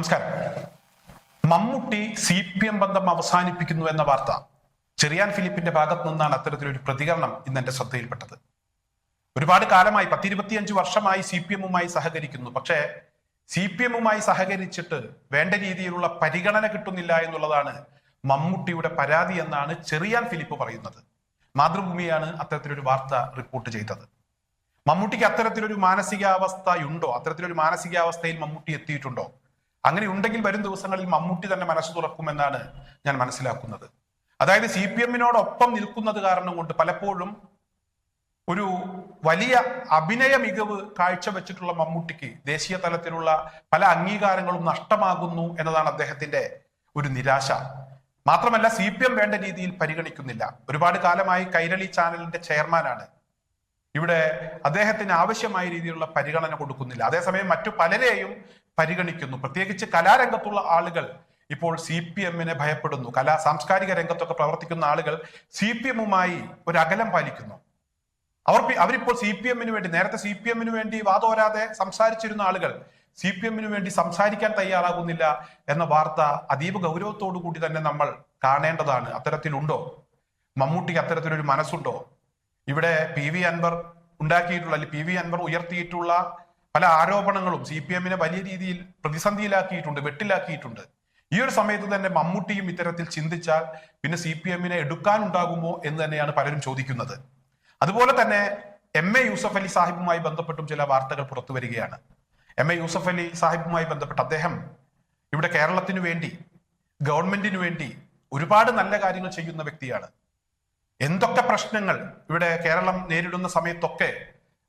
നമസ്കാരം. Mammootty C P M ബന്ധം അവസാനിപ്പിക്കുന്നു എന്ന വാർത്ത ചെറിയാൻ ഫിലിപ്പിന്റെ ഭാഗത്തു നിന്നാണ് അത്തരത്തിലൊരു പ്രതികരണം ഇന്ന് എന്റെ ശ്രദ്ധയിൽപ്പെട്ടത്. ഒരുപാട് കാലമായി പത്തിരുപത്തിയഞ്ച് വർഷമായി സി പി എമ്മുമായി സഹകരിക്കുന്നു. പക്ഷേ സി പി എമ്മുമായി സഹകരിച്ചിട്ട് വേണ്ട രീതിയിലുള്ള പരിഗണന കിട്ടുന്നില്ല എന്നുള്ളതാണ് മമ്മൂട്ടിയുടെ പരാതി എന്നാണ് ചെറിയാൻ ഫിലിപ്പ് പറയുന്നത്. മാതൃഭൂമിയാണ് അത്തരത്തിലൊരു വാർത്ത റിപ്പോർട്ട് ചെയ്തത്. മമ്മൂട്ടിക്ക് അത്തരത്തിലൊരു മാനസികാവസ്ഥയുണ്ടോ? അത്തരത്തിലൊരു മാനസികാവസ്ഥയിൽ മമ്മൂട്ടി എത്തിയിട്ടുണ്ടോ? അങ്ങനെ ഉണ്ടെങ്കിൽ വരും ദിവസങ്ങളിൽ മമ്മൂട്ടി തന്നെ മനസ്സ് തുറക്കുമെന്നാണ് ഞാൻ മനസ്സിലാക്കുന്നത്. അതായത് സി പി എമ്മിനോടൊപ്പം നിൽക്കുന്നത് കാരണം കൊണ്ട് പലപ്പോഴും ഒരു വലിയ അഭിനയ മികവ് കാഴ്ചവെച്ചിട്ടുള്ള മമ്മൂട്ടിക്ക് ദേശീയ തലത്തിലുള്ള പല അംഗീകാരങ്ങളും നഷ്ടമാകുന്നു എന്നതാണ് അദ്ദേഹത്തിന്റെ ഒരു നിരാശ. മാത്രമല്ല സി പി എം വേണ്ട രീതിയിൽ പരിഗണിക്കുന്നില്ല. ഒരുപാട് കാലമായി കൈരളി ചാനലിന്റെ ചെയർമാനാണ്. ഇവിടെ അദ്ദേഹത്തിന് ആവശ്യമായ രീതിയിലുള്ള പരിഗണന കൊടുക്കുന്നില്ല. അതേസമയം മറ്റു പലരെയും പരിഗണിക്കുന്നു. പ്രത്യേകിച്ച് കലാരംഗത്തുള്ള ആളുകൾ ഇപ്പോൾ സി പി എമ്മിനെ ഭയപ്പെടുന്നു. കലാ സാംസ്കാരിക രംഗത്തൊക്കെ പ്രവർത്തിക്കുന്ന ആളുകൾ സി പി എമ്മുമായി ഒരു അകലം പാലിക്കുന്നു. അവർ അവരിപ്പോൾ സി പി എമ്മിന് വേണ്ടി നേരത്തെ സി പി എമ്മിന് വേണ്ടി വാദോരാതെ സംസാരിച്ചിരുന്ന ആളുകൾ സി പി എമ്മിന് വേണ്ടി സംസാരിക്കാൻ തയ്യാറാകുന്നില്ല എന്ന വാർത്ത അതീവ ഗൗരവത്തോടു കൂടി തന്നെ നമ്മൾ കാണേണ്ടതാണ്. അത്തരത്തിലുണ്ടോ? മമ്മൂട്ടിക്ക് അത്തരത്തിലൊരു മനസ്സുണ്ടോ? ഇവിടെ പി വി അൻവർ ഉണ്ടാക്കിയിട്ടുള്ള അല്ലെങ്കിൽ പി വി അൻവർ ഉയർത്തിയിട്ടുള്ള പല ആരോപണങ്ങളും സി പി എമ്മിനെ വലിയ രീതിയിൽ പ്രതിസന്ധിയിലാക്കിയിട്ടുണ്ട് വെട്ടിലാക്കിയിട്ടുണ്ട്. ഈ ഒരു സമയത്ത് തന്നെ മമ്മൂട്ടിയും ഇത്തരത്തിൽ ചിന്തിച്ചാൽ പിന്നെ സി പി എമ്മിനെ എടുക്കാനുണ്ടാകുമോ എന്ന് തന്നെയാണ് പലരും ചോദിക്കുന്നത്. അതുപോലെ തന്നെ എം എ യൂസഫ് അലി സാഹിബുമായി ബന്ധപ്പെട്ടും ചില വാർത്തകൾ പുറത്തു വരികയാണ്. എം എ യൂസഫ് അലി സാഹിബുമായി ബന്ധപ്പെട്ട് അദ്ദേഹം ഇവിടെ കേരളത്തിനു വേണ്ടി ഗവൺമെന്റിനു വേണ്ടി ഒരുപാട് നല്ല കാര്യങ്ങൾ ചെയ്യുന്ന വ്യക്തിയാണ്. എന്തൊക്കെ പ്രശ്നങ്ങൾ ഇവിടെ കേരളം നേരിടുന്ന സമയത്തൊക്കെ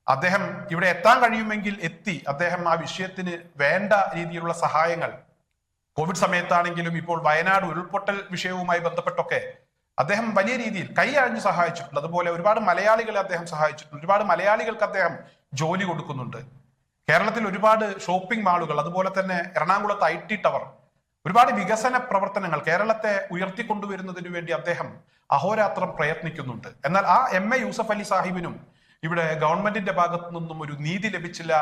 അദ്ദേഹം ഇവിടെ എത്താൻ കഴിയുമെങ്കിൽ എത്തി. അദ്ദേഹം ആ വിഷയത്തിന് വേണ്ട രീതിയിലുള്ള സഹായങ്ങൾ. കോവിഡ് സമയത്താണെങ്കിലും ഇപ്പോൾ വയനാട് ഉരുൾപൊട്ടൽ വിഷയവുമായി ബന്ധപ്പെട്ടൊക്കെ അദ്ദേഹം വലിയ രീതിയിൽ കൈ അഴിഞ്ഞ് സഹായിച്ചിട്ടുണ്ട്. അതുപോലെ ഒരുപാട് മലയാളികളെ അദ്ദേഹം സഹായിച്ചിട്ടുണ്ട്. ഒരുപാട് മലയാളികൾക്ക് അദ്ദേഹം ജോലി കൊടുക്കുന്നുണ്ട്. കേരളത്തിൽ ഒരുപാട് ഷോപ്പിംഗ് മാളുകൾ അതുപോലെ തന്നെ എറണാകുളത്ത് ഐ ടി ടവർ ഒരുപാട് വികസന പ്രവർത്തനങ്ങൾ കേരളത്തെ ഉയർത്തിക്കൊണ്ടുവരുന്നതിന് വേണ്ടി അദ്ദേഹം അഹോരാത്രം പ്രയത്നിക്കുന്നുണ്ട്. എന്നാൽ ആ എം എ യൂസഫ് അലി സാഹിബിനും ഇവിടെ ഗവൺമെന്റിന്റെ ഭാഗത്തു നിന്നും ഒരു നീതി ലഭിച്ചില്ല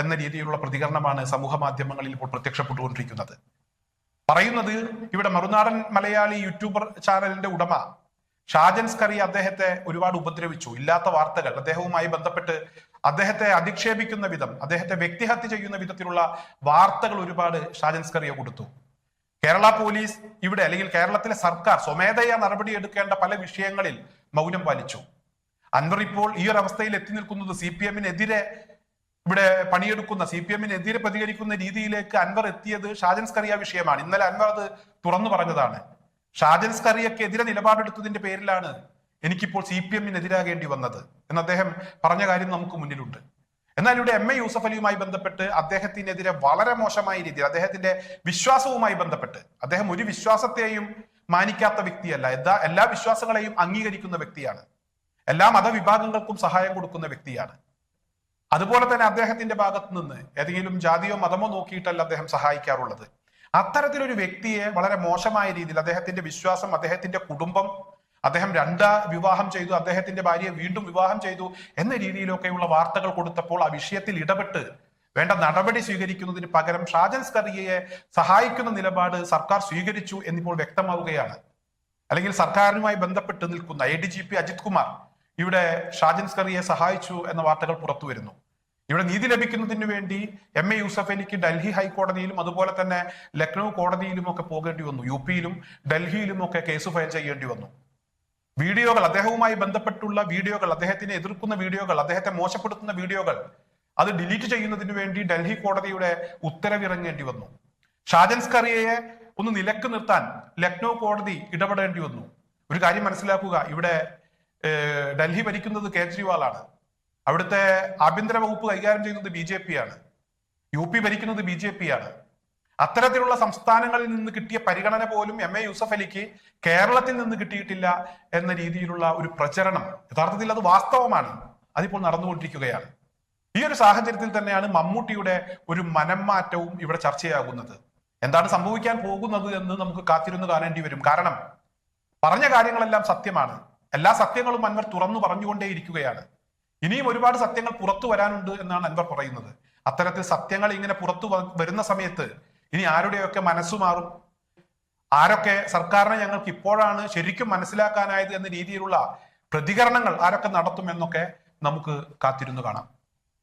എന്ന രീതിയിലുള്ള പ്രതികരണമാണ് സമൂഹ മാധ്യമങ്ങളിൽ ഇപ്പോൾ പ്രത്യക്ഷപ്പെട്ടുകൊണ്ടിരിക്കുന്നത്. പറയുന്നത് ഇവിടെ മറുനാടൻ മലയാളി യൂട്യൂബർ ചാനലിന്റെ ഉടമ ഷാജൻ സ്കറി അദ്ദേഹത്തെ ഒരുപാട് ഉപദ്രവിച്ചു. ഇല്ലാത്ത വാർത്തകൾ അദ്ദേഹവുമായി ബന്ധപ്പെട്ട് അദ്ദേഹത്തെ അധിക്ഷേപിക്കുന്ന വിധം അദ്ദേഹത്തെ വ്യക്തിഹത്യ ചെയ്യുന്ന വിധത്തിലുള്ള വാർത്തകൾ ഒരുപാട് ഷാജൻ സ്കറിയെ കൊടുത്തു. കേരള പോലീസ് ഇവിടെ അല്ലെങ്കിൽ കേരളത്തിലെ സർക്കാർ സ്വമേധയാ നടപടി എടുക്കേണ്ട പല വിഷയങ്ങളിൽ മൗനം പാലിച്ചു. അൻവർ ഇപ്പോൾ ഈ ഒരു അവസ്ഥയിൽ എത്തി നിൽക്കുന്നത് സി പി എമ്മിനെതിരെ ഇവിടെ പണിയെടുക്കുന്ന സി പി എമ്മിനെതിരെ പ്രതികരിക്കുന്ന രീതിയിലേക്ക് അൻവർ എത്തിയത് ഷാജൻ സ്കറിയ വിഷയമാണ്. ഇന്നലെ അൻവർ അത് തുറന്നു പറഞ്ഞതാണ്. ഷാജൻ സ്കറിയക്കെതിരെ നിലപാടെടുത്തതിന്റെ പേരിലാണ് എനിക്കിപ്പോൾ സി പി എമ്മിനെതിരാകേണ്ടി വന്നത്. എന്ന് അദ്ദേഹം പറഞ്ഞ കാര്യം നമുക്ക് മുന്നിലുണ്ട്. എന്നാൽ ഇവിടെ എം എ യൂസഫ് അലിയുമായി ബന്ധപ്പെട്ട് അദ്ദേഹത്തിനെതിരെ വളരെ മോശമായ രീതിയിൽ അദ്ദേഹത്തിന്റെ വിശ്വാസവുമായി ബന്ധപ്പെട്ട് അദ്ദേഹം ഒരു വിശ്വാസത്തെയും മാനിക്കാത്ത വ്യക്തിയല്ല. എല്ലാ എല്ലാ വിശ്വാസങ്ങളെയും അംഗീകരിക്കുന്ന വ്യക്തിയാണ്. എല്ലാ മതവിഭാഗങ്ങൾക്കും സഹായം കൊടുക്കുന്ന വ്യക്തിയാണ്. അതുപോലെ തന്നെ അദ്ദേഹത്തിന്റെ ഭാഗത്ത് നിന്ന് ഏതെങ്കിലും ജാതിയോ മതമോ നോക്കിയിട്ടല്ല അദ്ദേഹം സഹായിക്കാറുള്ളത്. അത്തരത്തിലൊരു വ്യക്തിയെ വളരെ മോശമായ രീതിയിൽ അദ്ദേഹത്തിന്റെ വിശ്വാസം അദ്ദേഹത്തിന്റെ കുടുംബം അദ്ദേഹം രണ്ടാ വിവാഹം ചെയ്തു അദ്ദേഹത്തിന്റെ ഭാര്യയെ വീണ്ടും വിവാഹം ചെയ്തു എന്ന രീതിയിലൊക്കെയുള്ള വാർത്തകൾ കൊടുത്തപ്പോൾ ആ വിഷയത്തിൽ ഇടപെട്ട് വേണ്ട നടപടി സ്വീകരിക്കുന്നതിന് പകരം ഷാജൻ സ്കറിയയെ സഹായിക്കുന്ന നിലപാട് സർക്കാർ സ്വീകരിച്ചു എന്നിപ്പോൾ വ്യക്തമാവുകയാണ്. അല്ലെങ്കിൽ സർക്കാരുമായി ബന്ധപ്പെട്ട് നിൽക്കുന്ന A D G P Ajith Kumar ഇവിടെ ഷാജിൻ സ്കറിയെ സഹായിച്ചു എന്ന വാർത്തകൾ പുറത്തു വരുന്നു ഇവിടെ നീതി ലഭിക്കുന്നതിന് വേണ്ടി എം എ യൂസഫ് അലിക്ക് ഡൽഹി ഹൈക്കോടതിയിലും അതുപോലെ തന്നെ ലക്നൗ കോടതിയിലും ഒക്കെ പോകേണ്ടി വന്നു. യു പിയിലും ഡൽഹിയിലും ഒക്കെ കേസ് ഫയൽ ചെയ്യേണ്ടി വന്നു. വീഡിയോകൾ അദ്ദേഹവുമായി ബന്ധപ്പെട്ടുള്ള വീഡിയോകൾ അദ്ദേഹത്തിനെ എതിർക്കുന്ന വീഡിയോകൾ അദ്ദേഹത്തെ മോശപ്പെടുത്തുന്ന വീഡിയോകൾ അത് ഡിലീറ്റ് ചെയ്യുന്നതിന് വേണ്ടി ഡൽഹി കോടതിയുടെ ഉത്തരവിറങ്ങേണ്ടി വന്നു. ഷാജൻ സ്കറിയയെ ഒന്ന് നിലയ്ക്ക് നിർത്താൻ ലക്നൗ കോടതി ഇടപെടേണ്ടി വന്നു. ഒരു കാര്യം മനസ്സിലാക്കുക ഇവിടെ ഡൽഹി ഭരിക്കുന്നത് കേജ്രിവാളാണ്. അവിടുത്തെ ആഭ്യന്തര വകുപ്പ് കൈകാര്യം ചെയ്യുന്നത് ബി ജെ പി ആണ് യു പി ഭരിക്കുന്നത് ബി ജെ പി ആണ് അത്തരത്തിലുള്ള സംസ്ഥാനങ്ങളിൽ നിന്ന് കിട്ടിയ പരിഗണന പോലും എം എ യൂസഫ് അലിക്ക് കേരളത്തിൽ നിന്ന് കിട്ടിയിട്ടില്ല എന്ന രീതിയിലുള്ള ഒരു പ്രചരണം യഥാർത്ഥത്തിൽ അത് വാസ്തവമാണ് അതിപ്പോൾ നടന്നുകൊണ്ടിരിക്കുകയാണ്. ഈ ഒരു സാഹചര്യത്തിൽ തന്നെയാണ് മമ്മൂട്ടിയുടെ ഒരു മനംമാറ്റവും ഇവിടെ ചർച്ചയാകുന്നത്. എന്താണ് സംഭവിക്കാൻ പോകുന്നത് എന്ന് നമുക്ക് കാത്തിരുന്ന് കാണേണ്ടി വരും. കാരണം പറഞ്ഞ കാര്യങ്ങളെല്ലാം സത്യമാണ്. എല്ലാ സത്യങ്ങളും അൻവർ തുറന്നു പറഞ്ഞുകൊണ്ടേയിരിക്കുകയാണ്. ഇനിയും ഒരുപാട് സത്യങ്ങൾ പുറത്തു വരാനുണ്ട് എന്നാണ് അൻവർ പറയുന്നത്. അത്തരത്തിൽ സത്യങ്ങൾ ഇങ്ങനെ പുറത്തു വരുന്ന സമയത്ത് ഇനി ആരുടെയൊക്കെ മനസ്സു മാറും? ആരൊക്കെ സർക്കാരിനെ ഞങ്ങൾക്ക് ഇപ്പോഴാണ് ശരിക്കും മനസ്സിലാക്കാനായത് എന്ന രീതിയിലുള്ള പ്രതികരണങ്ങൾ ആരൊക്കെ നടത്തുമെന്നൊക്കെ നമുക്ക് കാത്തിരുന്നു കാണാം.